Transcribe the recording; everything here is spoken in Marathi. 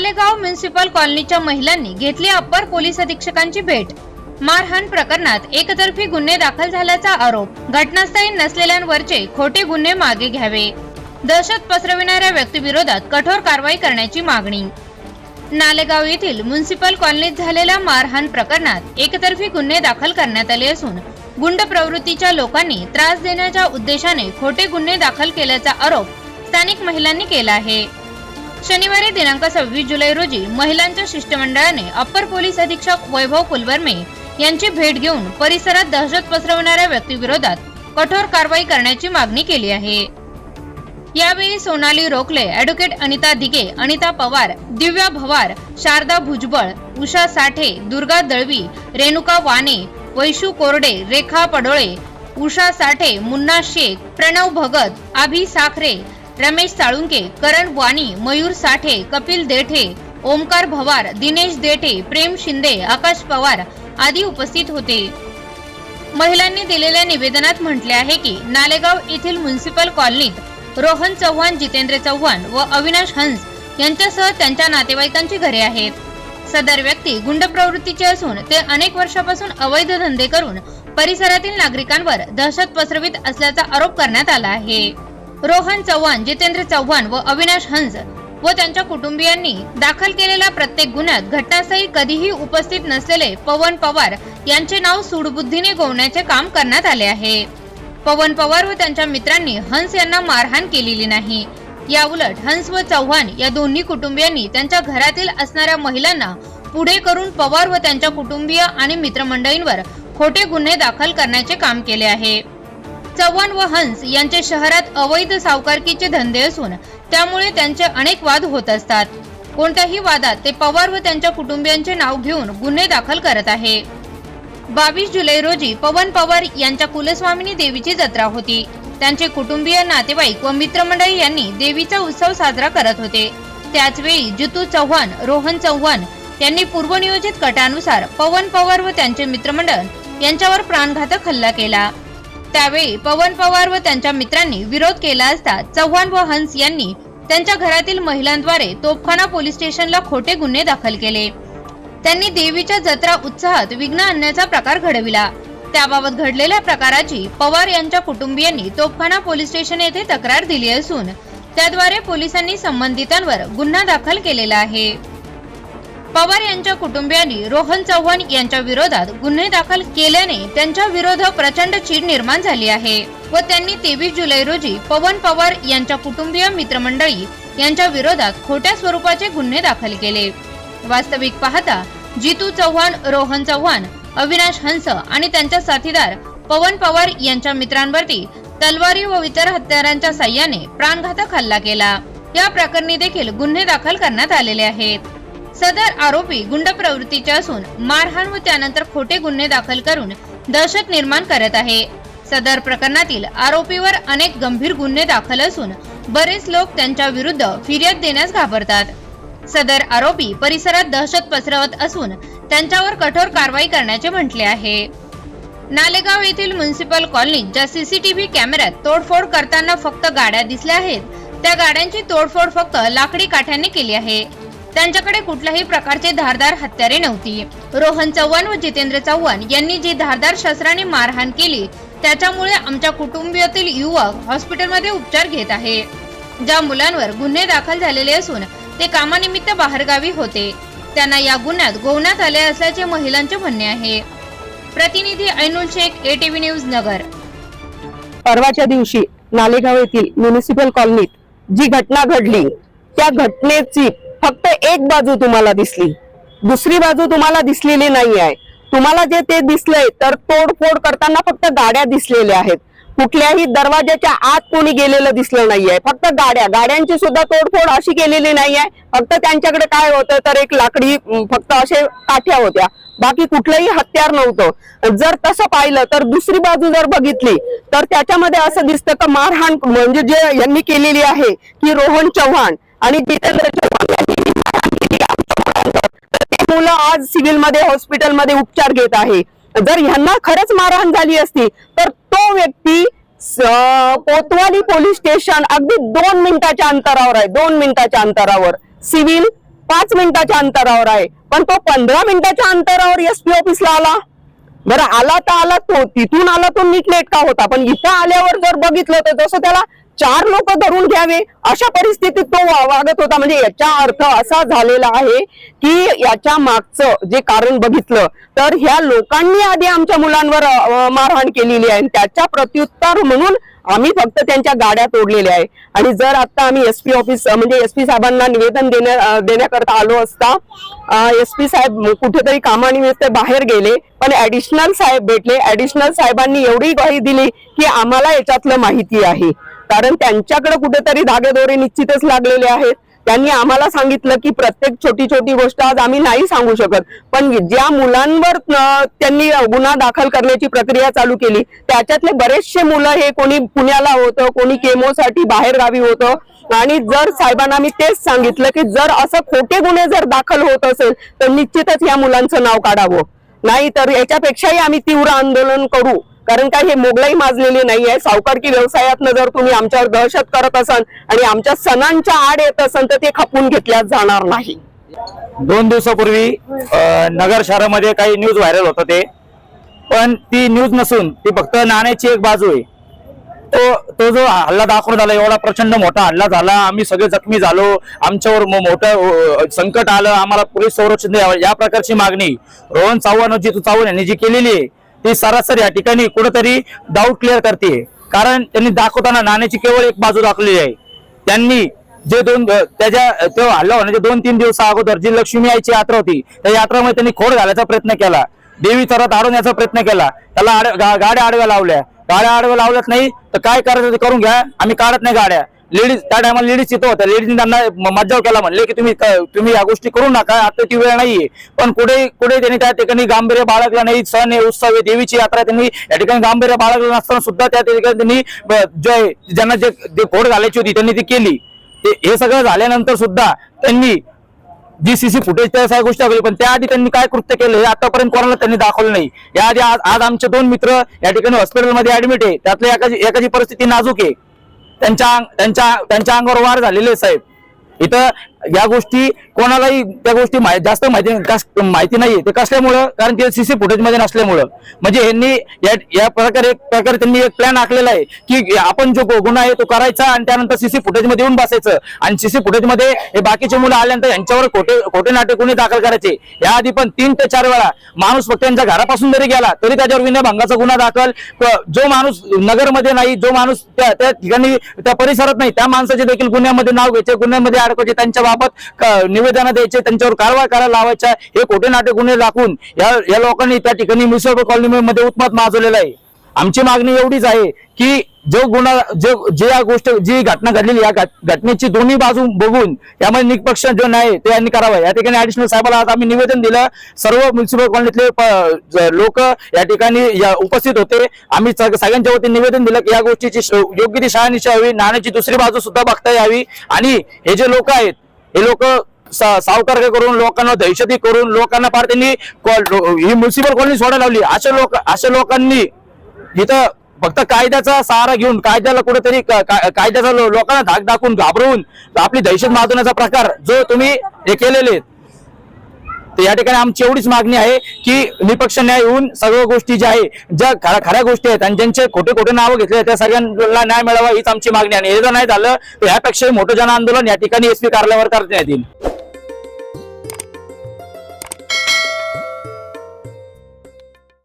मालेगाव म्युन्सिपल कॉलनीच्या महिलांनी घेतली अप्पर पोलीस अधीक्षकांची भेट. मारहाण प्रकरणात एकतर्फी गुन्हे दाखल झाल्याचा आरोप घटनास्थळी नसलेल्यांवरचे खोटे गुन्हे मागे घ्यावे. दहशत पसरविणाऱ्या व्यक्तीविरोधात कठोर कारवाई करण्याची मागणी. नालेगाव येथील म्युन्सिपल कॉलनीत झालेल्या मारहाण प्रकरणात एकतर्फी गुन्हे दाखल करण्यात आले असून गुंड प्रवृत्तीच्या लोकांनी त्रास देण्याच्या उद्देशाने खोटे गुन्हे दाखल केल्याचा आरोप स्थानिक महिलांनी केला आहे. शनिवारी दिनांक सव्वीस जुलै रोजी महिलांच्या शिष्टमंडळाने अप्पर पोलीस अधीक्षक वैभव कुलवर्मे यांची भेट घेऊन परिसरात दहशत पसरवणाऱ्या व्यक्तीविरोधात कठोर कारवाई करण्याची मागणी केली आहे. यावेळी सोनाली रोखले ऍडव्होकेट अनिता दिगे अनिता पवार दिव्या भवार शारदा भुजबळ उषा साठे दुर्गा दळवी रेणुका वाने वैशू कोरडे रेखा पडोळे उषा साठे मुन्ना शेख प्रणव भगत आभी साखरे रमेश साळुंके करण वाणी मयूर साठे कपिल देठे ओमकार भवार दिनेश देठे प्रेम शिंदे आकाश पवार आदी उपस्थित होते. महिलांनी दिलेल्या निवेदनात म्हटले आहे की नालेगाव येथील म्युन्सिपल कॉलनीत रोहन चव्हाण जितेंद्र चव्हाण व अविनाश हंस यांच्यासह त्यांच्या नातेवाईकांची घरे आहेत. सदर व्यक्ती गुंड प्रवृत्तीचे असून ते अनेक वर्षापासून अवैध धंदे करून परिसरातील नागरिकांवर दहशत पसरवित असल्याचा आरोप करण्यात आला आहे. रोहन चव्हाण जितेंद्र चव्हाण व अविनाश हंस व त्यांच्या कुटुंबियांनी दाखल केलेल्या प्रत्येक गुन्ह्यात घटनास्थळी कधीही उपस्थित नसलेले पवन पवार यांचे नाव सूडबुद्धीने गोवण्याचे काम करण्यात आले आहे. पवन पवार व त्यांच्या मित्रांनी हंस यांना मारहाण केलेली नाही. या उलट हंस व चव्हाण या दोन्ही कुटुंबियांनी त्यांच्या घरातील असणाऱ्या महिलांना पुढे करून पवार व त्यांच्या कुटुंबीय आणि मित्रमंडळींवर खोटे गुन्हे दाखल करण्याचे काम केले आहे. चव्हाण व हंस यांचे शहरात अवैध सावकारकीचे धंदे असून त्यामुळे त्यांचे अनेक वाद होत असतात. कोणत्याही वादात ते पवार व त्यांच्या कुटुंबियांचे नाव घेऊन गुन्हे दाखल करत आहे. बावीस जुलै रोजी पवन पवार यांच्या कुलस्वामिनी देवीची जत्रा होती. त्यांचे कुटुंबीय नातेवाईक व मित्रमंडळी यांनी देवीचा उत्सव साजरा करत होते. त्याचवेळी जितू चव्हाण रोहन चव्हाण यांनी पूर्वनियोजित कटानुसार पवन पवार व त्यांचे मित्रमंडळ यांच्यावर प्राणघातक हल्ला केला. त्यावेळी पवन पवार व त्यांच्या मित्रांनी विरोध केला असता चव्हाण व हंस यांनी त्यांच्या घरातील महिलांद्वारे तोफखाना पोलीस स्टेशनला खोटे गुन्हे दाखल केले. त्यांनी देवीच्या जत्रा उत्साहात विघ्न आणण्याचा प्रकार घडविला. त्याबाबत घडलेल्या प्रकाराची पवार यांच्या कुटुंबियांनी तोफखाना पोलीस स्टेशन येथे तक्रार दिली असून त्याद्वारे पोलिसांनी संबंधितांवर गुन्हा दाखल केलेला आहे. पवार यांच्या कुटुंबियांनी रोहन चव्हाण यांच्या विरोधात गुन्हे दाखल केल्याने त्यांच्या विरोध प्रचंड चीड निर्माण झाली आहे व त्यांनी तेवीस जुलै रोजी पवन पवार यांच्या कुटुंबीय मित्रमंडळी यांच्या विरोधात खोट्या स्वरूपाचे गुन्हे दाखल केले. वास्तविक पाहता जितू चव्हाण रोहन चव्हाण अविनाश हंस आणि त्यांचा साथीदार पवन पवार यांच्या मित्रांवरती तलवारी व इतर हत्यारांच्या साह्याने प्राणघातक हल्ला केला. या प्रकरणी देखील गुन्हे दाखल करण्यात आलेले आहेत. सदर आरोपी गुंड प्रवृत्तीचे असून मारहाण व त्यानंतर खोटे गुन्हे दाखल करून दहशत निर्माण करत आहे. सदर प्रकरणातील आरोपीवर अनेक गंभीर गुन्हे दाखल असून बरेच लोक त्यांच्या विरुद्ध फिर्याद देण्यास घाबरतात. सदर आरोपी परिसरात दहशत पसरवत असून त्यांच्यावर कठोर कारवाई करण्याचे म्हटले आहे. नालेगाव येथील म्युन्सिपल कॉलनीत ज्या सीसीटीव्ही कॅमेऱ्यात तोडफोड करताना फक्त गाड्या दिसल्या आहेत त्या गाड्यांची तोडफोड फक्त लाकडी काठ्यांनी केली आहे. त्यांच्याकडे कुठल्याही प्रकारचे धारदार हत्यारे नव्हती. रोहन चव्हाण व जितेंद्र चव्हाण यांनी जी धारदार शस्त्राने मारहाण केली त्याच्यामुळे आमच्या कुटुंबियातील युवक हॉस्पिटलमध्ये उपचार घेत आहे. ज्या मुलांवर गुन्हे दाखल झालेले असून ते कामानिमित्त बाहेरगावी होते. त्यांना या गुन्ह्यात गोवण्यात आले असल्याचे महिलांचे म्हणणे आहे. प्रतिनिधी ऐनुल शेख एटीव्ही न्यूज नगर. परवाच्या दिवशी नालेगाव येथील म्युनिसिपल कॉलनीत जी घटना घडली त्या घटनेची फक्त एक बाजू तुम्हाला दिसली. दुसरी बाजू तुम्हाला दिसलेली नाही आहे. तुम्हाला जे ते दिसलंय तर तोडफोड करताना फक्त गाड्या दिसलेल्या आहेत. कुठल्याही दरवाजाच्या आत कोणी गेलेलं दिसलं नाहीये. फक्त गाड्या. गाड्यांची सुद्धा तोडफोड अशी केलेली नाहीये फक्त त्यांच्याकडे काय होतं तर एक लाकडी फक्त असे काठ्या होत्या. बाकी कुठलंही हत्यार नव्हतं. जर तसं पाहिलं तर दुसरी बाजू जर बघितली तर त्याच्यामध्ये असं दिसतं का मारहाण म्हणजे जे यांनी केलेली आहे की रोहन चव्हाण. आणि जितेंद्र चव्हाण यांनी केली आमच्या मुलांवर, तर ते मुलं आज सिव्हिलमध्ये हॉस्पिटलमध्ये उपचार घेत आहे. जर ह्यांना खरंच मारहाण झाली असती तर तो व्यक्ती कोतवाली पोलीस स्टेशन अगदी दोन मिनिटाच्या अंतरावर आहे दोन मिनिटाच्या अंतरावर. सिव्हिल पाच मिनिटाच्या अंतरावर आहे. पण तो पंधरा मिनिटाच्या अंतरावर एसपी ऑफिसला आला. बरं आला तर आला तो तिथून आला तो नीटनेटका होता. पण इथं आल्यावर जर बघितलं तर जसं त्याला चार लोक धरून घ्यावे अशा परिस्थितीत तो वागत होता. म्हणजे याचा अर्थ असा झालेला आहे की याच्या मागचं जे कारण बघितलं तर ह्या लोकांनी आधी आमच्या मुलांवर मारहाण केलेली आहे. त्याच्या प्रत्युत्तर म्हणून आम्ही फक्त त्यांच्या गाड्या तोडलेल्या आहे. आणि जर आता आम्ही एसपी ऑफिस म्हणजे म्हणजे एसपी साहेबांना निवेदन देण्या देण्याकरता आलो असता एसपी साहेब कुठेतरी कामानिमित्त बाहेर गेले पण ऍडिशनल साहेब भेटले. ऍडिशनल साहेबांनी एवढी ग्वाही दिली की आम्हाला याच्यातलं माहिती आहे. कारण त्यांच्याकडे कुठेतरी धागेदोरे निश्चितच लागलेले आहेत त्यांनी आम्हाला सांगितलं की प्रत्येक छोटी छोटी गोष्ट आज आम्ही नाही सांगू शकत. पण ज्या मुलांवर त्यांनी गुन्हा दाखल करण्याची प्रक्रिया चालू केली त्याच्यातले बरेचसे मुलं हे कोणी पुण्याला होतं कोणी केमोसाठी बाहेर गावी होतं. आणि जर साहेबांना मी तेच सांगितलं की जर असं खोटे गुन्हे जर दाखल होत असेल तर निश्चितच या मुलांचं नाव काढावं. नाही तर याच्यापेक्षाही आम्ही तीव्र आंदोलन करू. कारण काय हे मोगलाई माजलेली नाही आहे सावकारकी व्यवसायातनं जर तुम्ही आमच्यावर दहशत करत असाल आणि आमच्या सणांच्या आड येत असाल तर ते खपून घेतल्या जाणार नाही. दोन दिवसापूर्वी नगर शहरामध्ये काही न्यूज व्हायरल होत ते. पण ती न्यूज नसून ती फक्त नाण्याची एक बाजू आहे. तो तो जो हल्ला दाखवून झाला एवढा प्रचंड मोठा हल्ला झाला. आम्ही सगळे जखमी झालो. आमच्यावर मो- मोठं संकट आलं. आम्हाला पोलीस संरक्षण द्यावं. या प्रकारची मागणी रोहन चव्हाण जितू चव्हाण यांनी जी केलेली आहे ती सरासरी या ठिकाणी कुठेतरी डाऊट क्लिअर करते. कारण त्यांनी दाखवताना नाण्याची केवळ एक बाजू दाखवलेली आहे. त्यांनी जे दोन त्याच्या तो हल्ला होण्याच्या दोन तीन दिवसा अगोदर जी लक्ष्मी आईची यात्रा होती त्या यात्रामध्ये त्यांनी खोड घालायचा प्रयत्न केला. देवी थरात अडवण्याचा प्रयत्न केला. त्याला गाड्या आडव्या लावल्या. गाड्या आडव्या लावल्यात नाही तर काय करायचं ते करून घ्या. आम्ही काढत नाही गाड्या. लेडीज त्या टायमाला लेडीज तिथं होत्या लेडीजनी त्यांना मज्जाव केला म्हणले की तुम्ही तुम्ही या गोष्टी करू नका आता ती वेळ नाहीये. पण कुठे कुठे त्यांनी त्या ठिकाणी गांभीर्य बाळगला नाही सण आहे उत्सव आहे देवीची यात्रा त्यांनी या ठिकाणी गांभीर्य बाळगलं नसताना सुद्धा त्या ठिकाणी त्यांनी जे ज्यांना जे जे घालायची होती त्यांनी ती केली. ते हे सगळं झाल्यानंतर सुद्धा त्यांनी जी सीसी फुटेज त्या सगळ्या गोष्टी दाखवली पण त्याआधी त्यांनी काय कृत्य केलं हे आतापर्यंत कोणाला त्यांनी दाखवलं नाही. याआधी आज आज आमचे दोन मित्र या ठिकाणी हॉस्पिटलमध्ये ऍडमिट आहे. त्यातल्या एकाची परिस्थिती नाजूक आहे. त्यांच्या त्यांच्या त्यांच्या अंगावर वार झालेले साहेब. इथं या गोष्टी कोणालाही त्या गोष्टी जास्त माहिती माहिती नाहीये. ते कसल्यामुळं? कारण ते सीसी फुटेजमध्ये नसल्यामुळं. म्हणजे यांनी या या प्रकारे एक प्रकारे त्यांनी एक प्लॅन आखलेला आहे की आपण जो गुन्हा आहे तो करायचा आणि त्यानंतर सीसी फुटेजमध्ये येऊन बसायचं. आणि सीसी फुटेजमध्ये हे बाकीचे मुलं आल्यानंतर यांच्यावर खोटे खोटे नाटक गुन्हे दाखल करायचे? याआधी पण तीन ते चार वेळा माणूस फक्त त्यांच्या घरापासून जरी गेला तरी त्याच्यावर विनयभंगाचा गुन्हा दाखल. जो माणूस नगरमध्ये नाही जो माणूस त्या त्या ठिकाणी त्या परिसरात नाही त्या माणसाचे देखील गुन्ह्यामध्ये नाव घ्यायचे गुन्ह्यामध्ये अडकवायचे त्यांच्या बाबत निवेदन द्यायचे त्यांच्यावर कारवाई करायला लावायच्या हे खोटे नाटे गुन्हे दाखवून या या लोकांनी त्या ठिकाणी मुसळ कॉलनीमध्ये उत्पात माजवलेला आहे. आमची मागणी एवढीच आहे की जो गुन्हा जो जे या गोष्ट जी घटना घडलेली या घटनेची दोन्ही बाजू बघून यामध्ये निष्पक्ष जो न्याय ते यांनी करावा या ठिकाणी ऍडिशनल साहेबाला आज आम्ही निवेदन दिलं. सर्व म्युन्सिपल कॉलनीतले लोक या ठिकाणी उपस्थित होते. आम्ही सगळ्यांच्या वतीने निवेदन दिलं की या गोष्टीची योग्य ती शहानिशा हवी. नाण्याची दुसरी बाजू सुद्धा बघता यावी. आणि हे जे लोक आहेत हे लोक सावकार करून लोकांना दहशती करून लोकांना फार त्यांनी कॉल- ही म्युन्सिपल कॉलनी सोडायला लावली. अशा लोक अशा लोकांनी इथं फक्त कायद्याचा सहारा घेऊन कायद्याला कुठेतरी कायद्याचा लो- लोकांना धाक दाखवून घाबरवून आपली दहशत माजवण्याचा प्रकार जो तुम्ही हे केलेले आहेत, तर या ठिकाणी आमची एवढीच मागणी आहे की निपक्ष न्याय होऊन सर्व गोष्टी ज्या आहे ज्या खऱ्या खऱ्या गोष्टी आहेत आणि ज्यांचे खोटे खोटे नावं घेतले त्या सगळ्यांना न्याय मिळावा हीच आमची मागणी आहे. आणि हे जर नाही झालं तर ह्यापेक्षाही मोठं जन आंदोलन या ठिकाणी एसपी कार्यालयावर करण्यात येईल.